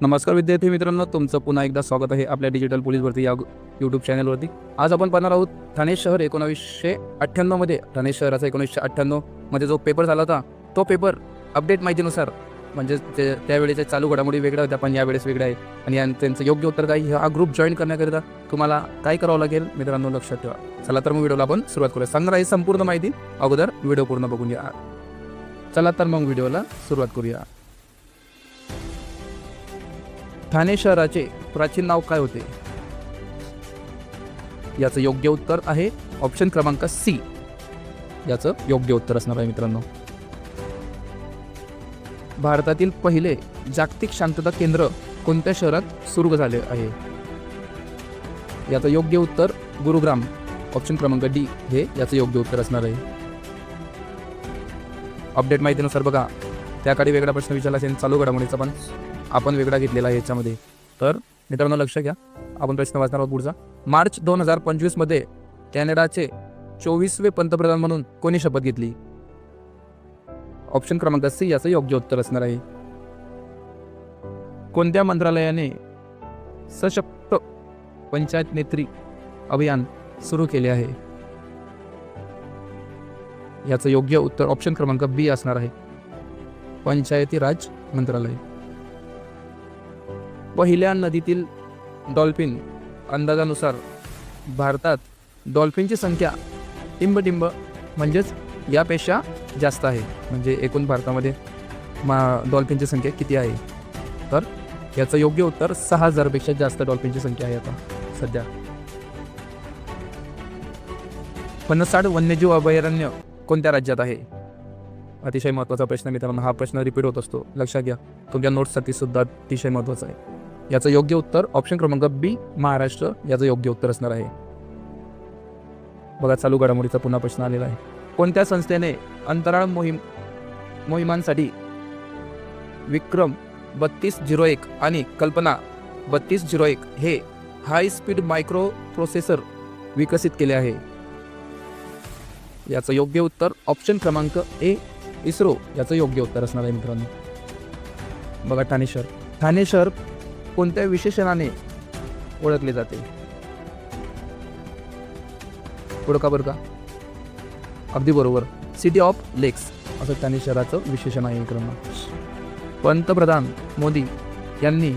नमस्कार विद्यार्थी मित्रांनो तुमचं पुन्हा एकदा स्वागत आहे आपल्या डिजिटल पोलीस भरती या यूट्यूब चॅनलवरती आज आपण पाहणार आहोत ठाणे शहर एकोणावीसशे अठ्ठ्याण्णवमध्ये ठाणे शहराचा एकोणीसशे अठ्ठ्याण्णवमध्ये जो पेपर झाला होता तो पेपर अपडेट माहितीनुसार म्हणजे ते त्यावेळेच्या चालू घडामोडी वेगळ्या होत्या पण यावेळेस वेगळ्या आहे. आणि या- त्यांचं योग्य उत्तर काय हा ग्रुप जॉईन करण्याकरिता तुम्हाला काय करावं लागेल मित्रांनो लक्षात ठेवा. चला तर मग व्हिडिओला आपण सुरुवात करूया. सांगणार आहे संपूर्ण माहिती अगोदर व्हिडिओ पूर्ण बघून घ्या. चला तर मग व्हिडिओला सुरुवात करूया. ठाणे शहराचे प्राचीन नाव काय होते? याचं योग्य उत्तर आहे ऑप्शन क्रमांक सी याचं योग्य उत्तर असणार आहे मित्रांनो. भारतातील पहिले जागतिक शांतता केंद्र कोणत्या शहरात सुरू झाले आहे? याचं योग्य उत्तर गुरुग्राम. ऑप्शन क्रमांक डी हे याचं योग्य उत्तर असणार आहे. अपडेट माहितीनुसार बघा. त्याकडे वेगळा प्रश्न विचारला असेल चालू घडामोडीचा पण. आपण वेगळा घेतलेला आहे याच्यामध्ये. तर मित्रांनो लक्ष घ्या. आपण प्रश्न वाचणार आहोत पुढचा. मार्च दोन हजार पंचवीसमध्ये कॅनडाचे चोवीसवे पंतप्रधान म्हणून कोणी शपथ घेतली? ऑप्शन क्रमांक सी याचं योग्य उत्तर असणार आहे. कोणत्या मंत्रालयाने सशक्त पंचायत नेत्री अभियान सुरू केले आहे? याचं योग्य उत्तर ऑप्शन क्रमांक बी असणार आहे. पंचायती राज मंत्रालय. पहिल्या नदीतील डॉल्फिन अंदाजानुसार भारतात डॉल्फिनची संख्या टिंबटिंब म्हणजेच यापेक्षा जास्त आहे. म्हणजे एकूण भारतामध्ये मा डॉल्फिनची संख्या किती आहे? तर याचं योग्य उत्तर सहा हजारपेक्षा जास्त डॉल्फिनची संख्या आहे आता सध्या. पन्नासाड वन्यजीव अभयारण्य कोणत्या राज्यात आहे? अतिशय महत्त्वाचा प्रश्न मित्रांनो हा प्रश्न रिपीट होत असतो. लक्षात घ्या तुमच्या नोट्ससाठी सुद्धा अतिशय महत्त्वाचा आहे. याचं योग्य उत्तर ऑप्शन क्रमांक बी महाराष्ट्र. याचं योग्य उत्तर असणार आहे. बघा चालू घडामोडीचा पुन्हा प्रश्न आलेला आहे. कोणत्या संस्थेने अंतराळ मोहीम मोहिमांसाठी विक्रम बत्तीस झिरो एक आणि कल्पना बत्तीस झिरो एक हे हाय स्पीड मायक्रो प्रोसेसर विकसित केले आहे? याचं योग्य उत्तर ऑप्शन क्रमांक ए इस्रो. याचं योग्य उत्तर असणार आहे मित्रांनो. बघा ठाणे शहर ठाणे शहर कोणत्या विशेषणाने ओळखले जाते? ओळखा बरं का? अगदी बरोबर. सिटी ऑफ लेक्स असं त्यांनी शहराचं विशेषण आहे मित्रांनो पंतप्रधान मोदी यांनी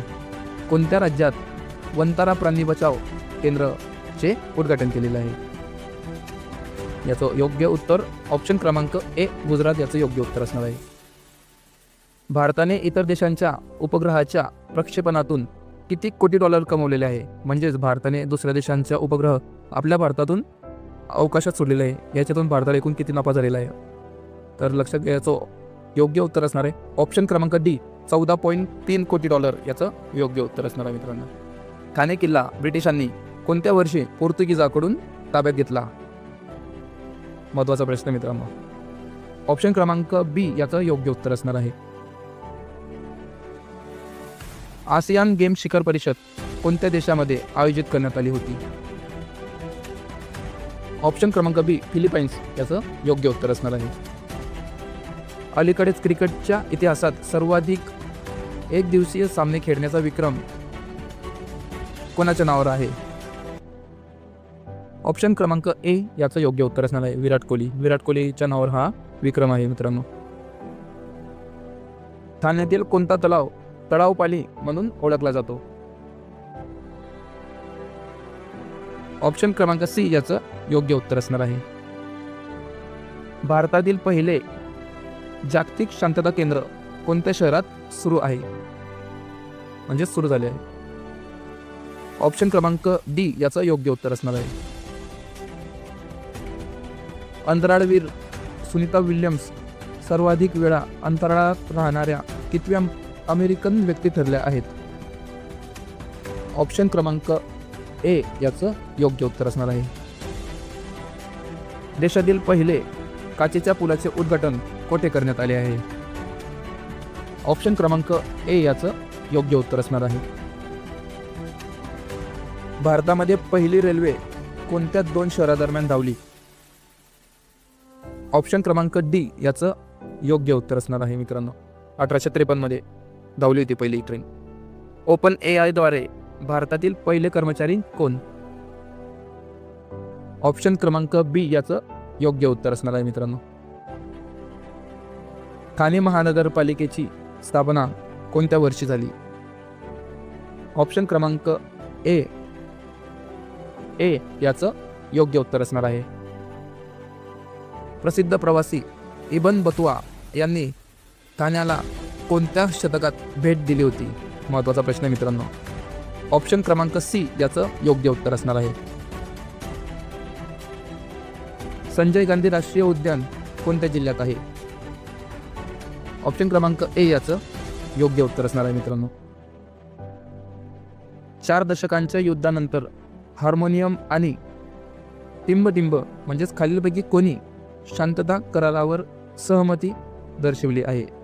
कोणत्या राज्यात वंतारा प्राणी बचाव केंद्रचे उद्घाटन केलेलं आहे? याचं योग्य उत्तर ऑप्शन क्रमांक ए गुजरात याचं योग्य उत्तर असणार आहे. भारताने इतर देशांच्या उपग्रहाच्या प्रक्षेपणातून किती कोटी डॉलर कमवलेले आहे? म्हणजेच भारताने दुसऱ्या देशांचा उपग्रह आपल्या भारतातून अवकाशात सोडलेले आहे. याच्यातून भारताला एकूण किती नफा झालेला आहे? तर लक्षात घ्यायचं योग्य उत्तर असणार आहे. ऑप्शन क्रमांक डी चौदा पॉईंट तीन कोटी डॉलर याचं योग्य उत्तर असणार आहे मित्रांनो. ठाणे किल्ला ब्रिटिशांनी कोणत्या वर्षी पोर्तुगीजाकडून ताब्यात घेतला? महत्त्वाचा प्रश्न मित्रांनो. ऑप्शन क्रमांक बी याचं योग्य उत्तर असणार आहे. आसियान गेम शिखर परिषद कोणत्या देशामध्ये आयोजित करण्यात आली होती? ऑप्शन क्रमांक बी फिलिपाईन्स याचं योग्य उत्तर असणार आहे. अलीकडेच क्रिकेटच्या इतिहासात सर्वाधिक एक दिवसीय सामने खेळण्याचा विक्रम कोणाच्या नावावर आहे? ऑप्शन क्रमांक ए याचं योग्य उत्तर असणार आहे विराट कोहली. विराट कोहलीच्या नावावर हा विक्रम आहे मित्रांनो. ठाण्यातील कोणता तलाव तळावपाली म्हणून ओळखला जातो. ऑप्शन क्रमांक सी याचं योग्य उत्तर असणार आहे. भारतातील पहिले जागतिक शांतता केंद्र कोणत्या शहरात सुरू आहे? म्हणजे सुरू झाले आहे. ऑप्शन क्रमांक डी याचं योग्य उत्तर असणार आहे. अंतराळवीर सुनीता विल्यम्स सर्वाधिक वेळा अंतराळात राहणाऱ्या कितव्या अमेरिकन व्यक्ती ठरल्या आहेत. ऑप्शन क्रमांक ए याचं योग्य उत्तर असणार आहे. देशातील पहिले काचेच्या पुलाचे उद्घाटन कोठे करण्यात आले आहे? ऑप्शन क्रमांक ए याचं योग्य उत्तर असणार आहे. भारतामध्ये पहिली रेल्वे कोणत्या दोन शहरादरम्यान धावली? ऑप्शन क्रमांक डी याचं योग्य उत्तर असणार आहे मित्रांनो. अठराशे त्रेपन्नमध्ये धावली होती पहिली ट्रेन ओपन ए आयद्वारे भारतातील पहिले कर्मचारी कोण? ऑप्शन क्रमांक बी याचं योग्य उत्तर असणार आहे मित्रांनो. ठाणे महानगरपालिकेची स्थापना कोणत्या वर्षी झाली? ऑप्शन क्रमांक ए ए याचं योग्य उत्तर असणार आहे. प्रसिद्ध प्रवासी इबन बतुआ यांनी ठाण्याला कोणत्या शतकात भेट दिली होती? महत्त्वाचा प्रश्न आहे मित्रांनो. ऑप्शन क्रमांक सी याचं योग्य उत्तर असणार आहे. संजय गांधी राष्ट्रीय उद्यान कोणत्या जिल्ह्यात आहे? ऑप्शन क्रमांक ए याचं योग्य उत्तर असणार आहे मित्रांनो. चार दशकांच्या युद्धानंतर हार्मोनियम आणि टिंबटिंब म्हणजेच खालीलपैकी कोणी शांतता करारावर सहमती दर्शवली आहे?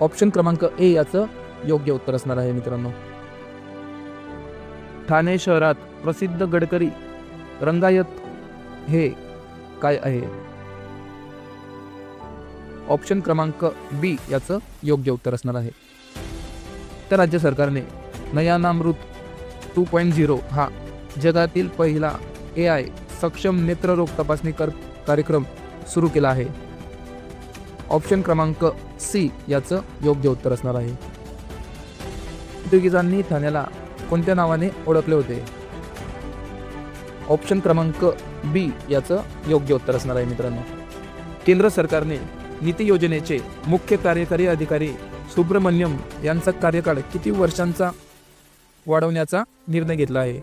ऑप्शन क्रमांक ए याचं योग्य उत्तर असणार आहे मित्रांनो. ठाणे शहरात प्रसिद्ध गडकरी रंगायत हे काय आहे? ऑप्शन क्रमांक बी याचं योग्य उत्तर असणार आहे. तर राज्य सरकारने नयानामृत टू पॉईंट झिरो हा जगातील पहिला ए आय सक्षम नेत्ररोग तपासणी कर कार्यक्रम सुरू केला आहे. ऑप्शन क्रमांक सी याचं योग्य उत्तर असणार आहे. पोर्तुगीजांनी ठाण्याला कोणत्या नावाने ओळखले होते? ऑप्शन क्रमांक बी याचं योग्य उत्तर असणार आहे मित्रांनो. केंद्र सरकारने नीती योजनेचे मुख्य कार्यकारी अधिकारी सुब्रमण्यम यांचा कार्यकाळ किती वर्षांचा वाढवण्याचा निर्णय घेतला आहे?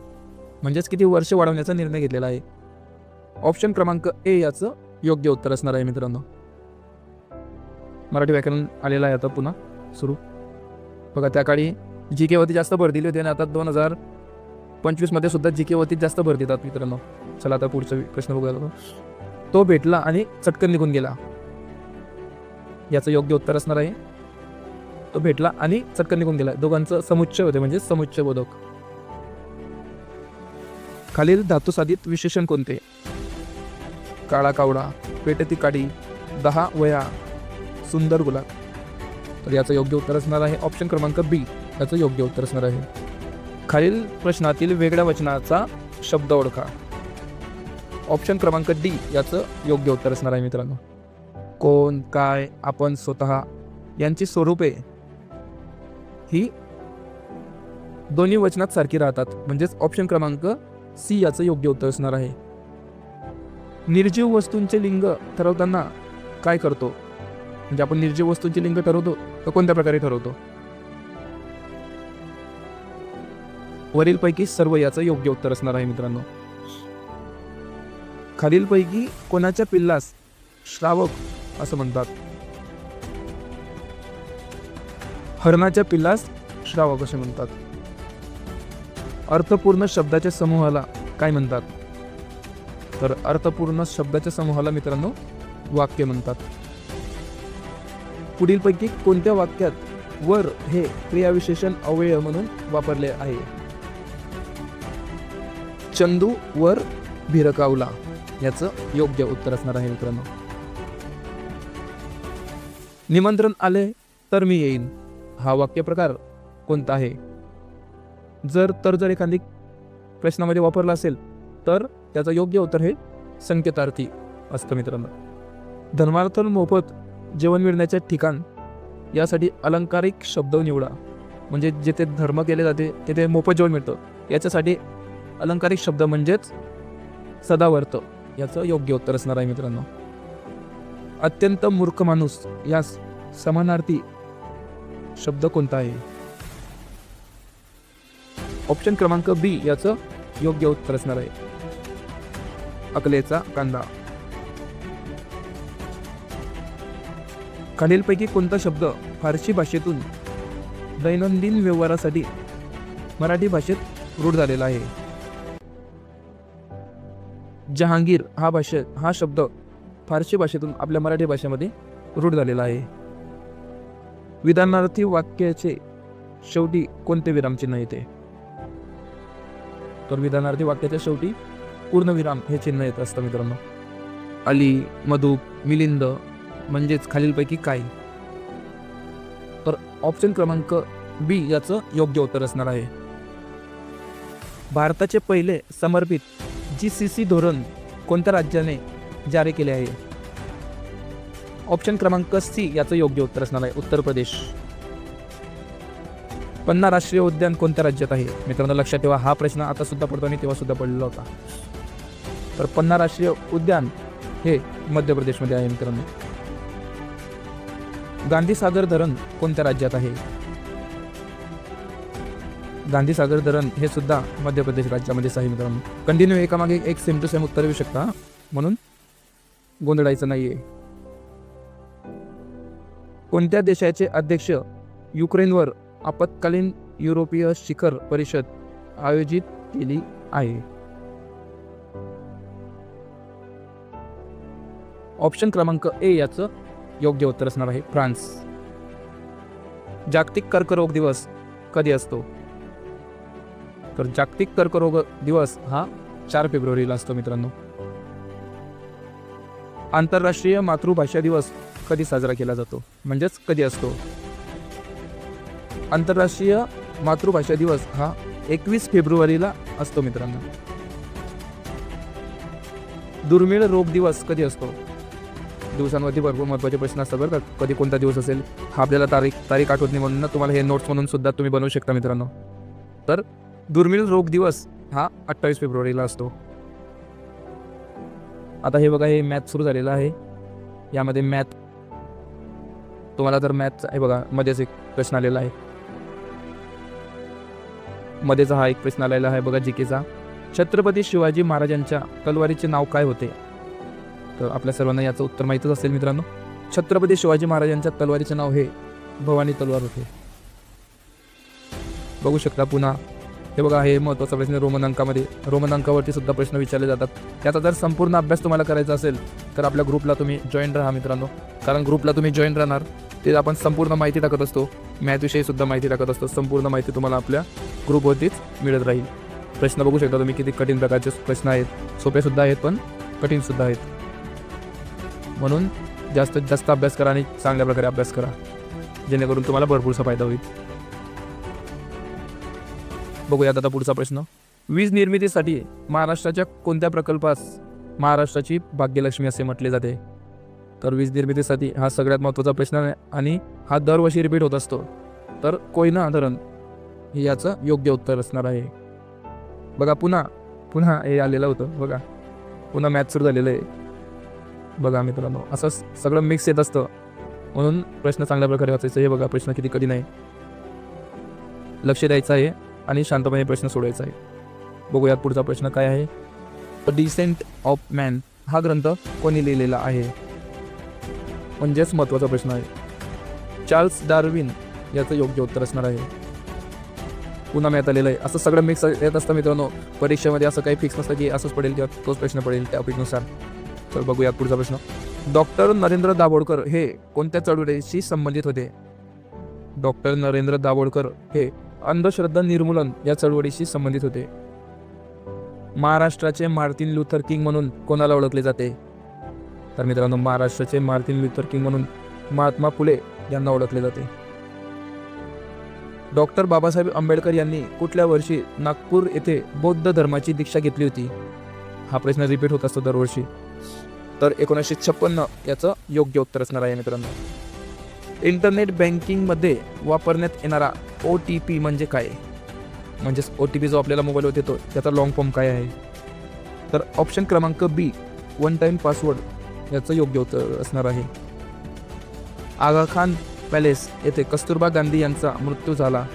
म्हणजेच किती वर्ष वाढवण्याचा निर्णय घेतलेला आहे? ऑप्शन क्रमांक ए याचं योग्य उत्तर असणार आहे मित्रांनो. मराठी व्याकरण आलेलं आहे आता पुन्हा सुरू. बघा त्या काळी जी केवरती जास्त भर दिली होती आणि आता दोन हजार पंचवीसमध्ये सुद्धा जी केवरती जास्त भर देतात मित्रांनो. चला आता पुढचा प्रश्न बघूया तो. भेटला आणि चटकन निघून गेला. याचं योग्य उत्तर असणार आहे. तो भेटला आणि चटकन निघून गेला. दोघांचं समुच्चय होते म्हणजे समुच्चय बोधक खालील धातुसाधित विशेषण कोणते? काळा कावडा पेटती काडी दहा वया सुंदर गुलाब. तर याचं योग्य उत्तर असणार आहे ऑप्शन क्रमांक बी याचं योग्य उत्तर असणार आहे. खालील प्रश्नातील वेगळ्या वचनाचा शब्द ओळखा. ऑप्शन क्रमांक डी याचं योग्य उत्तर असणार आहे मित्रांनो. कोण काय आपण स्वतः यांची स्वरूपे ही दोन्ही वचनात सारखी राहतात. म्हणजेच ऑप्शन क्रमांक सी याचं योग्य उत्तर असणार आहे. निर्जीव वस्तूंचे लिंग ठरवताना काय करतो? म्हणजे आपण निर्जीव वस्तूंची लिंग ठरवतो तर कोणत्या प्रकारे ठरवतो? वरीलपैकी सर्व याचं योग्य उत्तर असणार आहे मित्रांनो. खालीलपैकी कोणाच्या पिल्लास श्रावक असं म्हणतात? हरणाच्या पिल्लास श्रावक असे म्हणतात. अर्थपूर्ण शब्दाच्या समूहाला काय म्हणतात? तर अर्थपूर्ण शब्दाच्या समूहाला मित्रांनो वाक्य म्हणतात. पुढीलपैकी कोणत्या वाक्यात वर हे क्रियाविशेषण अवयव म्हणून वापरले आहे? चंदू वर भिरकावला. याचं योग्य उत्तर असणार आहे मित्रांनो. निमंत्रण आले तर मी येईन. हा वाक्यप्रकार कोणता आहे? जर तर जर एखादी प्रश्नामध्ये वापरला असेल तर त्याचं योग्य उत्तर हे संकेतार्थी असतं मित्रांनो. धर्मार्थ मोफत जेवण मिळण्याचे ठिकाण यासाठी अलंकारिक शब्द निवडा. म्हणजे जिथे धर्म केले जाते तेथे मोफत जेवण मिळतं. याच्यासाठी अलंकारिक शब्द म्हणजेच सदावर्त. याचं योग्य उत्तर असणार आहे मित्रांनो. अत्यंत मूर्ख माणूस यास समानार्थी शब्द कोणता आहे? ऑप्शन क्रमांक बी याचं योग्य उत्तर असणार आहे. अकलेचा कांदा. खालीलपैकी कोणता शब्द फारसी भाषेतून दैनंदिन व्यवहारासाठी मराठी भाषेत रूढ झालेला आहे? जहांगीर हा भाषे हा शब्द फारसी भाषेतून आपल्या मराठी भाषेमध्ये रूढ झालेला आहे. विधानार्थी वाक्याचे शेवटी कोणते विरामचिन्ह येते? तर विधानार्थी वाक्याच्या शेवटी पूर्णविराम हे चिन्ह येत असतं मित्रांनो. अली मधुप मिलिंद म्हणजेच खालीलपैकी काय तर ऑप्शन क्रमांक बी याचं योग्य उत्तर असणार आहे. भारताचे पहिले समर्पित जी सी सी धोरण कोणत्या राज्याने जारी केले आहे? ऑप्शन क्रमांक सी याचं योग्य उत्तर असणार आहे उत्तर प्रदेश. पन्ना राष्ट्रीय उद्यान कोणत्या राज्यात आहे? मित्रांनो लक्षात ठेवा हा प्रश्न आता सुद्धा पडतो आणि तेव्हा सुद्धा पडलेला होता. तर पन्ना राष्ट्रीय उद्यान हे मध्य प्रदेशमध्ये आहे मित्रांनो. गांधीसागर धरण कोणत्या राज्यात आहे? गांधी सागर धरण हे सुद्धा मध्य प्रदेश राज्यामध्येच आहे मित्रांनो. कंटिन्यू एकामागे एक सेम टू सेम उत्तर येऊ शकता. म्हणून गोंधळायचं नाहीये. कोणत्या देशाचे अध्यक्ष युक्रेनवर आपत्कालीन युरोपीय शिखर परिषद आयोजित केली आहे? ऑप्शन क्रमांक ए याचं योग्य उत्तर असणार आहे. फ्रान्स. जागतिक कर्करोग दिवस कधी असतो? तर जागतिक कर्करोग दिवस हा चार फेब्रुवारीला असतो मित्रांनो. आंतरराष्ट्रीय मातृभाषा दिवस कधी साजरा केला जातो? म्हणजेच कधी असतो? आंतरराष्ट्रीय मातृभाषा दिवस हा एकवीस फेब्रुवारीला असतो मित्रांनो. दुर्मिळ रोग दिवस कधी असतो? दिवसांवरती भरपूर महत्त्वाचे प्रश्न असतात बरं का. कधी कोणता दिवस असेल हा आपल्याला तारीख तारीख आठवत नाही म्हणून ना तुम्हाला हे नोट्स म्हणून सुद्धा तुम्ही बनवू शकता मित्रांनो. तर दुर्मिळ रोग दिवस हा अठ्ठावीस फेब्रुवारीला असतो. आता हे बघा हे मॅथ सुरू झालेलं आहे. यामध्ये मॅथ तुम्हाला तर मॅथ आहे बघा मध्येच एक प्रश्न आलेला आहे. मध्येचा हा एक प्रश्न आलेला आहे बघा जिकेचा छत्रपती शिवाजी महाराजांच्या तलवारीचे नाव काय होते? तर आपल्या सर्वांना याचं उत्तर माहीतच असेल मित्रांनो. छत्रपती शिवाजी महाराजांच्या तलवारीचे नाव हे भवानी तलवार होते. बघू शकता पुन्हा. हे बघा हे महत्त्वाचा प्रश्न रोमन अंकामध्ये. रोमन अंकावरती सुद्धा प्रश्न विचारले जातात. त्याचा जर संपूर्ण अभ्यास तुम्हाला करायचा असेल तर आपल्या ग्रुपला तुम्ही जॉईन राहा मित्रांनो. कारण ग्रुपला तुम्ही जॉईन राहणार ते आपण संपूर्ण माहिती टाकत असतो. मॅथविषयी सुद्धा माहिती टाकत असतो. संपूर्ण माहिती तुम्हाला आपल्या ग्रुपवरतीच मिळत राहील. प्रश्न बघू शकता तुम्ही किती कठीण प्रकारचे प्रश्न आहेत. सोपे सुद्धा आहेत पण कठीण सुद्धा आहेत. म्हणून जास्तीत जास्त अभ्यास करा आणि चांगल्या प्रकारे अभ्यास करा. जेणेकरून तुम्हाला भरपूरचा फायदा होईल. बघूयात आता पुढचा प्रश्न. वीज निर्मितीसाठी महाराष्ट्राच्या कोणत्या प्रकल्पास महाराष्ट्राची भाग्यलक्ष्मी असे म्हटले जाते? तर वीज निर्मितीसाठी हा सगळ्यात महत्त्वाचा प्रश्न आहे आणि हा दरवर्षी रिपीट होत असतो. तर कोयना धरण हे याचं योग्य उत्तर असणार आहे. बघा पुन्हा पुन्हा हे आलेलं होतं बघा. पुन्हा मॅथ सुरू झालेलं आहे. बघा मित्रांनो असं सगळं मिक्स येत असतं. म्हणून प्रश्न चांगल्या प्रकारे वाचायचं हे बघा प्रश्न किती कठीण आहे. लक्ष द्यायचं आहे आणि शांतपणे प्रश्न सोडायचा आहे. बघूयात पुढचा प्रश्न काय आहे. द डिसेंट ऑफ मॅन हा ग्रंथ कोणी लिहिलेला आहे? म्हणजेच महत्त्वाचा प्रश्न आहे. चार्ल्स डार्विन याचं योग्य उत्तर असणार आहे. पुन्हा मी आलेलं आहे असं सगळं मिक्स येत असतं मित्रांनो. परीक्षेमध्ये असं काही फिक्स नसतं की असंच पडेल किंवा तोच प्रश्न पडेल त्या टॉपिकनुसार तर बघूया पुढचा प्रश्न. डॉक्टर नरेंद्र दाभोळकर हे कोणत्या चळवळीशी संबंधित होते? डॉक्टर नरेंद्र दाभोळकर हे अंधश्रद्धा निर्मूलन या चळवळीशी संबंधित होते. महाराष्ट्राचे मार्टिन लुथर किंग म्हणून कोणाला ओळखले जाते? तर मित्रांनो महाराष्ट्राचे मार्टिन लुथर किंग म्हणून महात्मा फुले यांना ओळखले जाते. डॉक्टर बाबासाहेब आंबेडकर यांनी कुठल्या वर्षी नागपूर येथे बौद्ध धर्माची दीक्षा घेतली होती? हा प्रश्न रिपीट होत असतो दरवर्षी. तर एकोणीसशे छप्पन्न याचं योग्य उत्तर असणार आहे मित्रांनो. इंटरनेट बँकिंगमध्ये वापरण्यात येणारा ओ टी पी म्हणजे काय? म्हणजेच ओ टी पी जो आपल्याला मोबाईलवर येतो त्याचा लॉंग फॉर्म काय आहे? तर ऑप्शन क्रमांक बी वन टाईम पासवर्ड याचं योग्य उत्तर असणार आहे. आगा खान पॅलेस येथे कस्तुरबा गांधी यांचा मृत्यू झाला.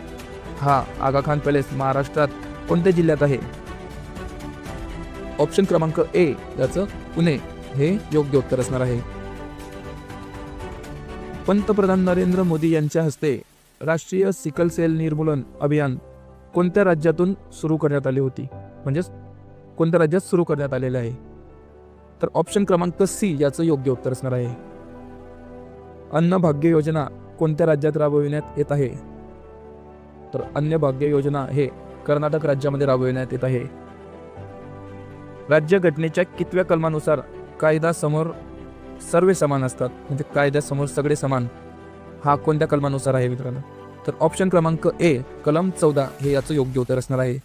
हा आगा खान पॅलेस महाराष्ट्रात कोणत्या जिल्ह्यात आहे? ऑप्शन क्रमांक ए याचं पुणे हे योग्य उत्तर असणार आहे. पंतप्रधान नरेंद्र मोदी यांच्या हस्ते राष्ट्रीय सिकल सेल निर्मूलन अभियान कोणत्या राज्यातून सुरू करण्यात आली होती? म्हणजेच कोणत्या राज्यात सुरू करण्यात आलेले आहे? तर ऑप्शन क्रमांक सी याचं योग्य उत्तर असणार आहे. अन्न भाग्य योजना कोणत्या राज्यात राबविण्यात येत आहे? तर अन्य भाग्य योजना हे कर्नाटक राज्यामध्ये राबविण्यात येत आहे. राज्यघटनेच्या कितव्या कलमानुसार कायदा समोर सर्व समान असतात? म्हणजे कायद्यासमोर सगळे समान हा कोणत्या कलमानुसार आहे मित्रांनो? तर ऑप्शन क्रमांक ए कलम चौदा हे याचं योग्य उत्तर असणार आहे.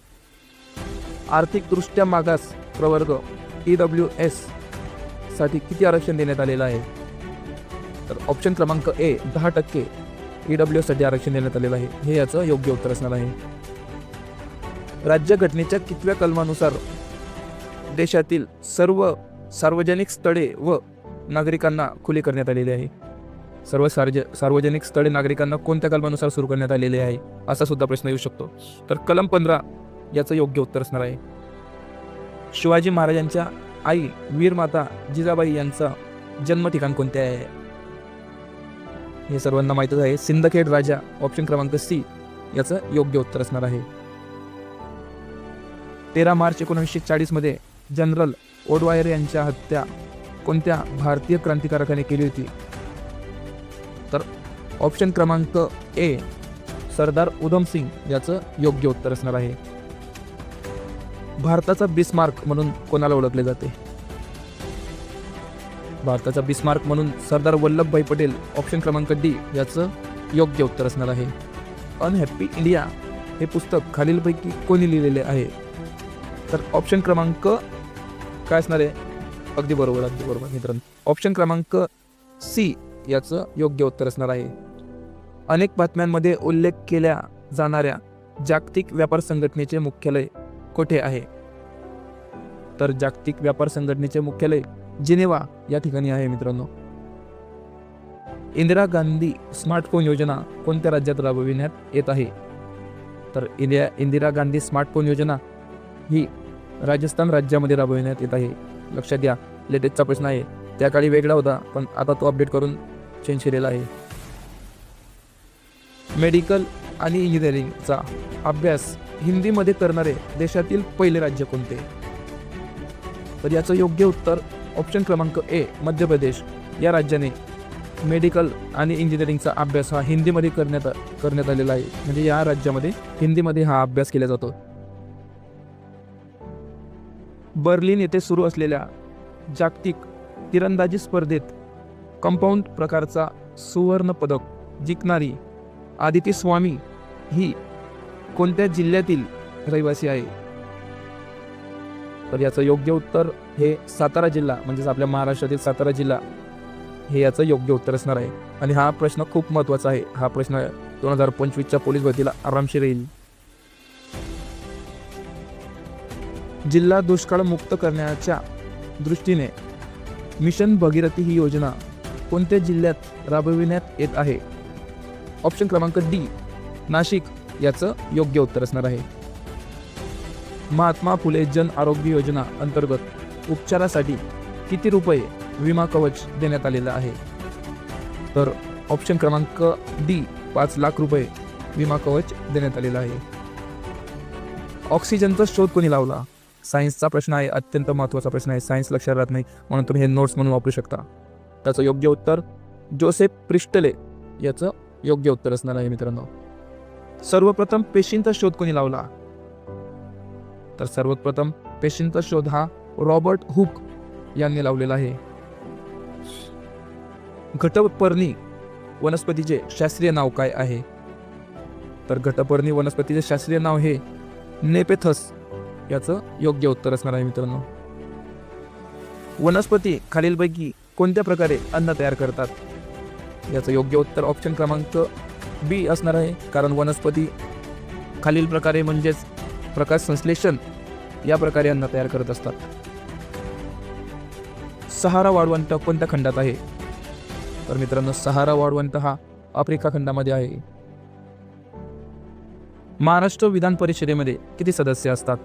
आर्थिकदृष्ट्या मागास प्रवर्ग ई डब्ल्यू एससाठी किती आरक्षण देण्यात आलेलं आहे? तर ऑप्शन क्रमांक ए दहा टक्के ई डब्ल्यू साठी आरक्षण देण्यात आलेलं आहे. हे याचं योग्य उत्तर असणार आहे. राज्यघटनेच्या कितव्या कलमानुसार देशातील सर्व सार्वजनिक स्थळे व नागरिकांना खुली करण्यात आलेली आहे. सर्व सार्ज सार्वजनिक स्थळे नागरिकांना कोणत्या कलमानुसार सुरू करण्यात आलेले आहे असा सुद्धा प्रश्न येऊ शकतो. तर कलम पंधरा याचं योग्य उत्तर असणार आहे. शिवाजी महाराजांच्या आई वीरमाता जिजाबाई यांचा जन्म ठिकाण कोणते आहे? हे सर्वांना माहीतच आहे. सिंदखेड राजा ऑप्शन क्रमांक सी याचं योग्य उत्तर असणार आहे. तेरा मार्च एकोणीसशे चाळीसमध्ये जनरल ओडवायर यांच्या हत्या कोणत्या भारतीय क्रांतिकारकाने केली होती? तर ऑप्शन क्रमांक ए सरदार उधम सिंग याचं योग्य उत्तर असणार आहे. भारताचा बिस्मार्क म्हणून कोणाला ओळखले जाते? भारताचा बिस्मार्क म्हणून सरदार वल्लभभाई पटेल ऑप्शन क्रमांक डी याचं योग्य उत्तर असणार आहे. अनहॅप्पी इंडिया हे पुस्तक खालीलपैकी कोणी लिहिलेले आहे? तर ऑप्शन क्रमांक काय असणार आहे? अगदी बरोबर अगदी बरोबर मित्रांनो. ऑप्शन क्रमांक सी याचं योग्य उत्तर असणार आहे. अनेक बातम्यांमध्ये उल्लेख केल्या जाणाऱ्या जागतिक व्यापार संघटनेचे मुख्यालय कोठे आहे? तर जागतिक व्यापार संघटनेचे मुख्यालय जिनेवा या ठिकाणी आहे मित्रांनो. इंदिरा गांधी स्मार्टफोन योजना कोणत्या राज्यात राबविण्यात येत आहे? तर इंदिरा इंदिरा गांधी स्मार्टफोन योजना ही राजस्थान राज्यामध्ये राबविण्यात येत आहे. लक्षात घ्या लेटेस्टचा प्रश्न आहे. त्या काळी वेगळा होता पण आता तो अपडेट करून चेंज केलेला आहे. मेडिकल आणि इंजिनिअरिंगचा अभ्यास हिंदीमध्ये करणारे देशातील पहिले राज्य कोणते? तर याचं योग्य उत्तर ऑप्शन क्रमांक ए मध्य प्रदेश. या राज्याने मेडिकल आणि इंजिनिअरिंगचा अभ्यास हा हिंदीमध्ये करण्यात करण्यात आलेला आहे. म्हणजे या राज्यामध्ये हिंदीमध्ये हा अभ्यास केला जातो. बर्लिन येथे सुरू असलेल्या जागतिक तिरंदाजी स्पर्धेत कंपाऊंड प्रकारचा सुवर्ण पदक जिंकणारी आदिती स्वामी ही कोणत्या जिल्ह्यातील रहिवासी आहे? तर याचं योग्य उत्तर हे सातारा जिल्हा म्हणजेच आपल्या महाराष्ट्रातील सातारा जिल्हा हे याचं योग्य उत्तर असणार आहे. आणि हा प्रश्न खूप महत्त्वाचा आहे. हा प्रश्न दोन हजार पंचवीसच्या पोलीस भरतीला आरामशीर येईल. जिल्हा दुष्काळ मुक्त करण्याच्या दृष्टीने मिशन भगीरथी ही योजना कोणत्या जिल्ह्यात राबविण्यात येत आहे? ऑप्शन क्रमांक डी नाशिक याचं योग्य उत्तर असणार आहे. महात्मा फुले जन आरोग्य योजना अंतर्गत उपचारासाठी किती रुपये विमा कवच देण्यात आलेलं आहे? तर ऑप्शन क्रमांक डी पाच लाख रुपये विमा कवच देण्यात आलेला आहे. ऑक्सिजनचा शोध कोणी लावला? सायन्सचा प्रश्न आहे अत्यंत महत्त्वाचा प्रश्न आहे सायन्स लक्षात राहत नाही म्हणून तुम्ही हे नोट्स म्हणून वापरू शकता. त्याचं योग्य उत्तर जोसेफ प्रिस्टले याचं योग्य उत्तर असणार आहे मित्रांनो. सर्वप्रथम पेशींचा शोध कोणी लावला? तर सर्वप्रथम पेशींचा शोध हा रॉबर्ट हुक यांनी लावलेला आहे. घटपर्णी वनस्पतीचे शास्त्रीय नाव काय आहे? तर घटपर्णी वनस्पतीचे शास्त्रीय नाव हे नेपेथस याचं योग्य उत्तर असणार आहे मित्रांनो. वनस्पती खालीलपैकी कोणत्या प्रकारे अन्न तयार करतात? याचं योग्य उत्तर ऑप्शन क्रमांक बी असणार आहे. कारण वनस्पती खालील प्रकारे म्हणजेच प्रकाश संश्लेषण या प्रकारे अन्न तयार करत असतात. सहारा वाळवंट कोणत्या खंडात आहे? तर मित्रांनो सहारा वाळवंट हा आफ्रिका खंडामध्ये आहे. महाराष्ट्र विधान परिषदेमध्ये किती सदस्य असतात?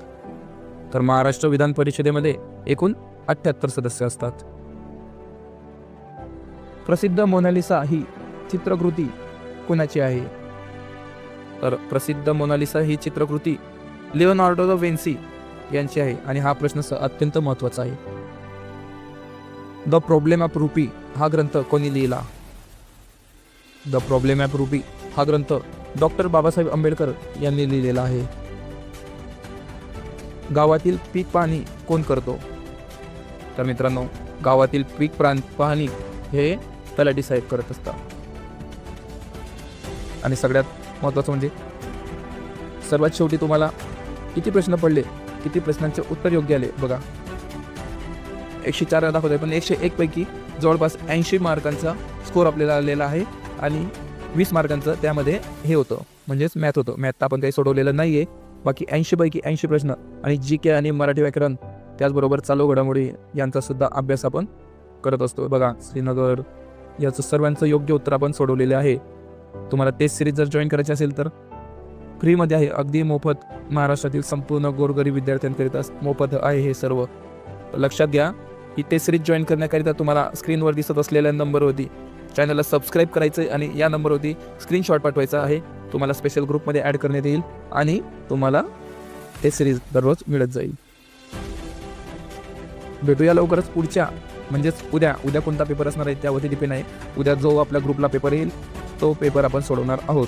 तर महाराष्ट्र विधान परिषदेमध्ये एकूण अठ्ठ्याहत्तर सदस्य असतात. प्रसिद्ध मोनालिसा ही चित्रकृती कुणाची आहे? तर प्रसिद्ध मोनालिसा ही चित्रकृती लिओनार्डो द वेन्सी यांची आहे आणि हा प्रश्न अत्यंत महत्त्वाचा आहे. द प्रॉब्लेम ऑफ रुपी हा ग्रंथ कोणी लिहिला? द प्रॉब्लेम ऑफ रुपी हा ग्रंथ डॉक्टर बाबासाहेब आंबेडकर यांनी लिहिलेला आहे. गावातील पीक पाहणी कोण करतो? तर मित्रांनो गावातील पीक प्रांत पाहणी हे तलाठी साहेब करत असतात. आणि सगळ्यात महत्त्वाचं म्हणजे सर्वात शेवटी तुम्हाला किती प्रश्न पडले किती प्रश्नांचे उत्तर योग्य आले बघा. एकशे चार दाखवत आहे पण एकशे एकपैकी जवळपास ऐंशी मार्कांचा स्कोअर आपल्याला आलेला आहे आणि वीस मार्कांचं त्यामध्ये हे होतं म्हणजेच मॅथ होतं. मॅथ आपण काही सोडवलेलं नाही आहे बाकी ऐंशीपैकी ऐंशी प्रश्न आणि जी के आणि मराठी व्याकरण त्याचबरोबर चालू घडामोडी यांचा सुद्धा अभ्यास आपण करत असतो. बघा श्रीनगर याचं सर्वांचं योग्य उत्तर आपण सोडवलेलं आहे. तुम्हाला तेच सिरीज जर जॉईन करायची असेल तर फ्रीमध्ये आहे. अगदी मोफत महाराष्ट्रातील संपूर्ण गोरगरीब विद्यार्थ्यांकरिता मोफत आहे हे सर्व. लक्षात घ्या ही टेस्ट सिरीज जॉईन करण्याकरिता तुम्हाला स्क्रीनवर दिसत असलेल्या नंबरवरती चॅनलला सबस्क्राईब करायचं आहे आणि या नंबरवरती स्क्रीनशॉट पाठवायचा आहे. तुम्हाला स्पेशल ग्रुपमध्ये ॲड करण्यात येईल आणि तुम्हाला हे सिरीज दररोज मिळत जाईल. भेटूया लवकरच पुढच्या म्हणजेच उद्या उद्या कोणता पेपर असणार आहे त्यावरती डिपेंड आहे. उद्या जो आपल्या ग्रुपला पेपर येईल तो पेपर आपण सोडवणार आहोत.